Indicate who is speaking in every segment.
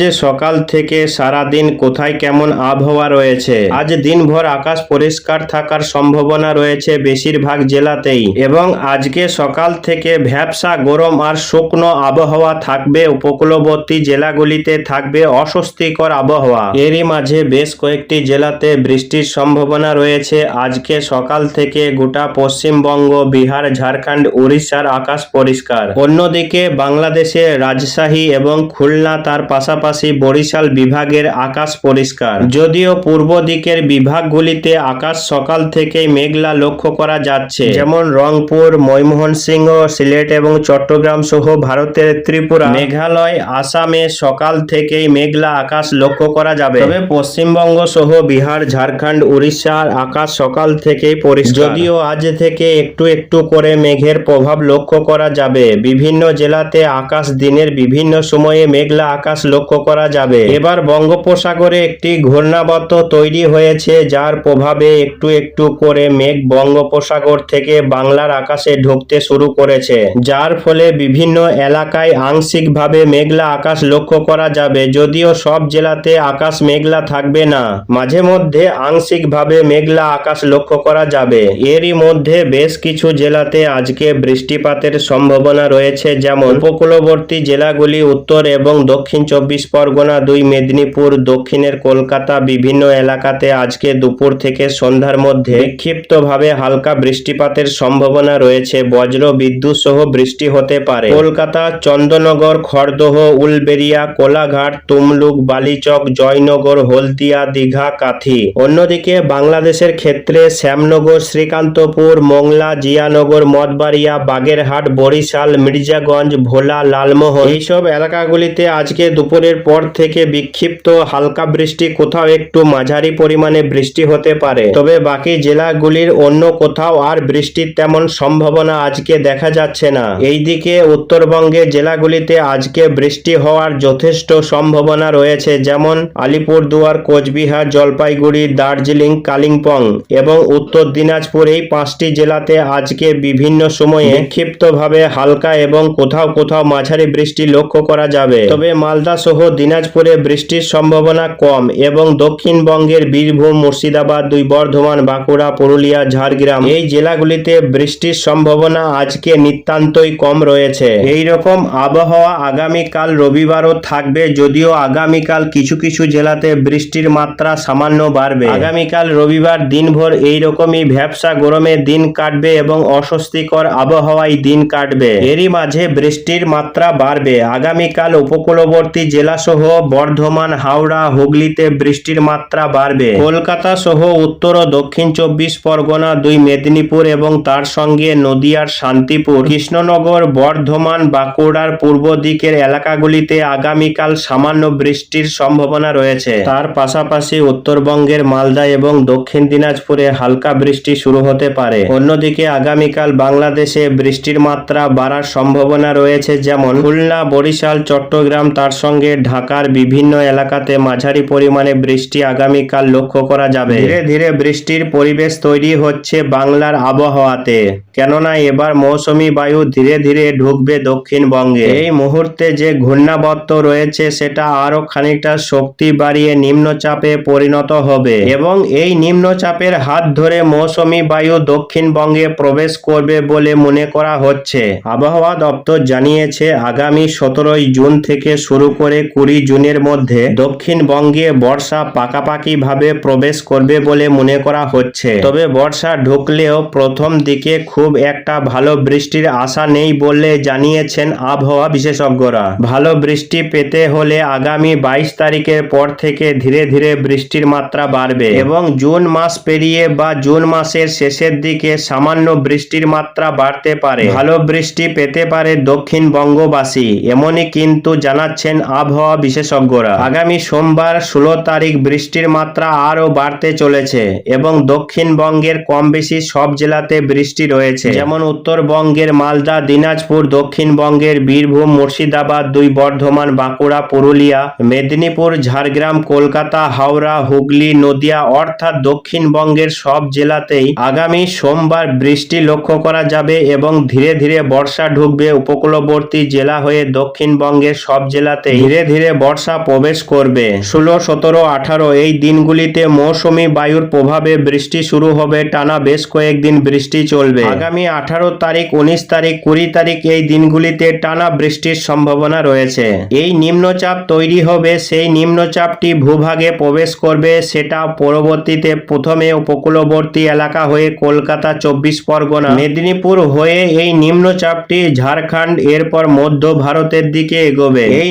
Speaker 1: যে সকাল থেকে সারা দিন কোথায় কেমন আবহাওয়া রয়েছে? আজ দিনভর আকাশ পরিষ্কার থাকার সম্ভাবনা রয়েছে বেশিরভাগ জেলাতেই এবং আজকে সকাল থেকে ভ্যাবসা গরম আর শুকনো আবহাওয়া থাকবে, উপকূলবর্তী জেলাগুলিতে থাকবে অস্বস্তিকর আবহাওয়া। এরই মাঝে বেশ কয়েকটি জেলাতে বৃষ্টির সম্ভাবনা রয়েছে। আজকে সকাল থেকে গোটা পশ্চিমবঙ্গ, বিহার, ঝাড়খণ্ড, উড়িষ্যার আকাশ পরিষ্কার। অন্যদিকে বাংলাদেশে রাজশাহী এবং খুলনা তার পাশাপাশি বরিশাল বিভাগের আকাশ পরিষ্কার। যদিও পূর্ব দিকের বিভাগগুলিতে আকাশ সকাল থেকেই মেঘলা লক্ষ্য করা যাচ্ছে। যেমন রংপুর, ময়মনসিংহ, সিলেট এবং চট্টগ্রাম সহ ভারতের ত্রিপুরা। মেঘালয়, আসামে সকাল থেকেই মেঘলা আকাশ লক্ষ্য করা যাবে। তবে পশ্চিমবঙ্গ সহ বিহার, ঝাড়খণ্ড উড়িষ্যার আকাশ সকাল থেকেই পরিষ্কার। যদিও আজ থেকে একটু একটু করে মেঘের প্রভাব লক্ষ্য করা যাবে। বিভিন্ন জেলাতে আকাশ দিনের বিভিন্ন সময়ে মেঘলা আকাশ লক্ষ্য করা যাবে। এবার বঙ্গোপসাগরে একটি ঘূর্ণাবর্ত তৈরি হয়েছে, যার প্রভাবে একটু একটু করে মেঘ বঙ্গোপসাগর থেকে বাংলার আকাশে ঢুকতে শুরু করেছে, যার ফলে বিভিন্ন এলাকায় আংশিকভাবে মেঘলা আকাশ লক্ষ্য করা যাবে। যদিও সব জেলাতে আকাশ মেঘলা থাকবে না, মাঝে মধ্যে আংশিকভাবে মেঘলা আকাশ লক্ষ্য করা যাবে। এরই মধ্যে বেশ কিছু জেলাতে আজকে বৃষ্টিপাতের সম্ভাবনা রয়েছে, যেমন উপকূলবর্তী জেলাগুলি উত্তর এবং দক্ষিণ চব্বিশ পরগনা দুই মেদিনীপুর, দক্ষিণের কলকাতা বিভিন্ন এলাকাতে আজকে দুপুর থেকে সন্ধ্যার মধ্যে বিক্ষিপ্তভাবে হালকা বৃষ্টিপাতের সম্ভাবনা রয়েছে। বজ্র, বিদ্যুৎ সহ বৃষ্টি হতে পারে। কলকাতা, চন্দননগর, খড়দহ উলবেরিয়া কোলাঘাট, তুমলুক, বালিচক, জয়নগর, হলদিয়া, দীঘা, কাথি। অন্যদিকে বাংলাদেশের ক্ষেত্রে শ্যামনগর, শ্রীকান্তপুর, মোংলা, জিয়ানগর, মঠবাড়িয়া, বাগেরহাট, বরিশাল, মির্জাগঞ্জ, ভোলা, লালমোহন এইসব এলাকাগুলিতে আজকে দুপুরের পর থেকে বিক্ষিপ্ত হালকা বৃষ্টি, কোথাও একটু মাঝারি পরিমাণে বৃষ্টি হতে পারে। তবে বাকি জেলাগুলির অন্য কোথাও আর বৃষ্টির তেমন সম্ভাবনা আজকে দেখা যাচ্ছে না। এইদিকে উত্তরবঙ্গের জেলাগুলিতে আজকে বৃষ্টি হওয়ার যথেষ্ট সম্ভাবনা রয়েছে, যেমন আলিপুরদুয়ার, কোচবিহার, জলপাইগুড়ি, দার্জিলিং, কালিম্পং এবং উত্তর দিনাজপুর। এই পাঁচটি জেলাতে আজকে বিভিন্ন সময়ে বিক্ষিপ্তভাবে হালকা এবং কোথাও কোথাও মাঝারি বৃষ্টি লক্ষ্য করা যাবে। তবে মালদা সহ দিনাজপুরে বৃষ্টির সম্ভাবনা কম এবং দক্ষিণবঙ্গের বীরভূম, মুর্শিদাবাদ, দুই বর্ধমান, বাঁকুড়া, পুরুলিয়া, ঝাড়গ্রাম এই জেলাগুলিতে বৃষ্টির সম্ভাবনা আজকে নিতান্তই কম রয়েছে। এই রকম আবহাওয়া আগামীকাল রবিবারও থাকবে যদিও আগামীকাল কিছু কিছু জেলাতে বৃষ্টির মাত্রা সামান্য বাড়বে। আগামীকাল রবিবার দিনভর এই রকমই ভ্যাবসা গরমে দিন কাটবে এবং অস্বস্তিকর আবহাওয়ায় দিন কাটবে। এরই মাঝে বৃষ্টির মাত্রা বাড়বে। আগামীকাল উপকূলবর্তী জেলাসহ বর্ধমান, হাওড়া, হুগলিতে বৃষ্টির মাত্রা বাড়বে। কলকাতা সহ উত্তর ও দক্ষিণ চব্বিশ পরগনা, দুই মেদিনীপুর এবং তার সঙ্গে নদিয়ার শান্তিপুর, কৃষ্ণনগর, বর্ধমান, বাঁকুড়ার পূর্ব দিকের এলাকাগুলিতে আগামীকাল সামান্য বৃষ্টির সম্ভাবনা রয়েছে। তার পাশাপাশি উত্তরবঙ্গের মালদা এবং দক্ষিণ দিনাজপুরে হালকা বৃষ্টি শুরু হতে পারে। অন্যদিকে আগামীকাল বাংলাদেশে বৃষ্টির মাত্রা বাড়ার সম্ভাবনা রয়েছে যেমন খুলনা, বরিশাল, চট্টগ্রাম, তার সঙ্গে ঢাকার বিভিন্ন এলাকাতে মাঝারি পরিমাণে বৃষ্টি আগামীকাল লক্ষ্য করা যাবে। ধীরে ধীরে বৃষ্টির পরিবেশ তৈরি হচ্ছে বাংলার আবহাওয়াতে। কেননা এবার মৌসুমি বায়ু ধীরে ধীরে ঢুকবে দক্ষিণবঙ্গে। এই মুহূর্তে যে ঘূর্ণাবর্ত রয়েছে, সেটা আরও খানিকটা শক্তি বাড়িয়ে নিম্নচাপে পরিণত হবে। এবং এই নিম্নচাপের হাত ধরে মৌসুমি বায়ু দক্ষিণবঙ্গে প্রবেশ করবে বলে মনে করা হচ্ছে। আবহাওয়া দপ্তর জানিয়েছে, আগামী সতেরোই জুন থেকে শুরু করে কুড়ি জুনের মধ্যে দক্ষিণবঙ্গে বর্ষা পাকাপাকি ভাবে প্রবেশ করবে বলে মনে করা হচ্ছে। তবে বর্ষা ঢুকলেও প্রথম দিকে খুব একটা ভালো বৃষ্টির আশা নেই বলে জানিয়েছেন আবহাওয়া বিশেষজ্ঞরা। ভালো বৃষ্টি পেতে হলে আগামী বাইশ তারিখের পর থেকে ধীরে ধীরে বৃষ্টির মাত্রা বাড়বে এবং জুন মাস পেরিয়ে বা জুন মাসের শেষের দিকে সামান্য বৃষ্টির মাত্রা বাড়তে পারে। ভালো বৃষ্টি পেতে পারে দক্ষিণ বঙ্গবাসী এমনই কিন্তু জানাচ্ছেন আবহাওয়া বিশেষজ্ঞরা, আগামী সোমবার ষোলো তারিখ বৃষ্টির মাত্রা আরও বাড়তে চলেছে এবং দক্ষিণবঙ্গের কম বেশি সব জেলাতে বৃষ্টি রয়েছে। যেমন উত্তরবঙ্গের মালদা, দিনাজপুর, দক্ষিণবঙ্গের বীরভূম, মুর্শিদাবাদ, দুই বর্ধমান, বাঁকুড়া, পুরুলিয়া, মেদিনীপুর, ঝাড়গ্রাম, কলকাতা, হাওড়া, হুগলি, নদিয়া অর্থাৎ দক্ষিণবঙ্গের সব জেলাতেই আগামী সোমবার বৃষ্টি লক্ষ্য করা যাবে এবং ধীরে ধীরে বর্ষা ঢুকবে। উপকূলবর্তী জেলা হয়ে দক্ষিণবঙ্গের সব জেলাতে ধীরে ধীরে বর্ষা প্রবেশ করবে। ষোলো, সতেরো, আঠারো, এই দিনগুলিতে মৌসুমী বায়ুর প্রভাবে বৃষ্টি শুরু হবে, টানা বেশ কয়েকদিন বৃষ্টি চলবে। আগামী আঠারো তারিখ, উনিশ তারিখ, কুড়ি তারিখ এই দিনগুলিতে টানা বৃষ্টির সম্ভাবনা রয়েছে। এই নিম্নচাপ তৈরি হবে, সেই নিম্নচাপটি ভূভাগে প্রবেশ করবে, সেটা পরবর্তীতে প্রথমে উপকূলবর্তী এলাকা হয়ে কলকাতা চব্বিশ পরগনা, মেদিনীপুর হয়ে এই নিম্নচাপটি ঝাড়খণ্ড, এরপর মধ্য ভারতের দিকে এগোবে। এই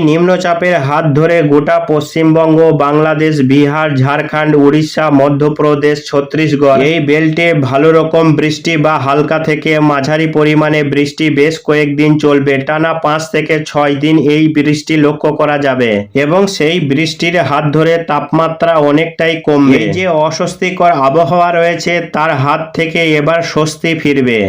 Speaker 1: নিম্নচাপের হাত ধরে গোটা পশ্চিমবঙ্গ, বাংলাদেশ, বিহার, ঝাড়খণ্ড, উড়িষ্যা, মধ্যপ্রদেশ, ছত্তিশগড় এই বেল্টে ভালো রকম বৃষ্টি বা হালকা থেকে মাঝারি পরিমাণে বৃষ্টি বেশ কয়েকদিন চলবে। টানা পাঁচ থেকে ছয় দিন এই বৃষ্টি লক্ষ্য করা যাবে এবং সেই বৃষ্টির হাত ধরে তাপমাত্রা অনেকটাই কমবে। যে অস্বস্তিকর আবহাওয়া রয়েছে, তার হাত থেকে এবার স্বস্তি ফিরবে।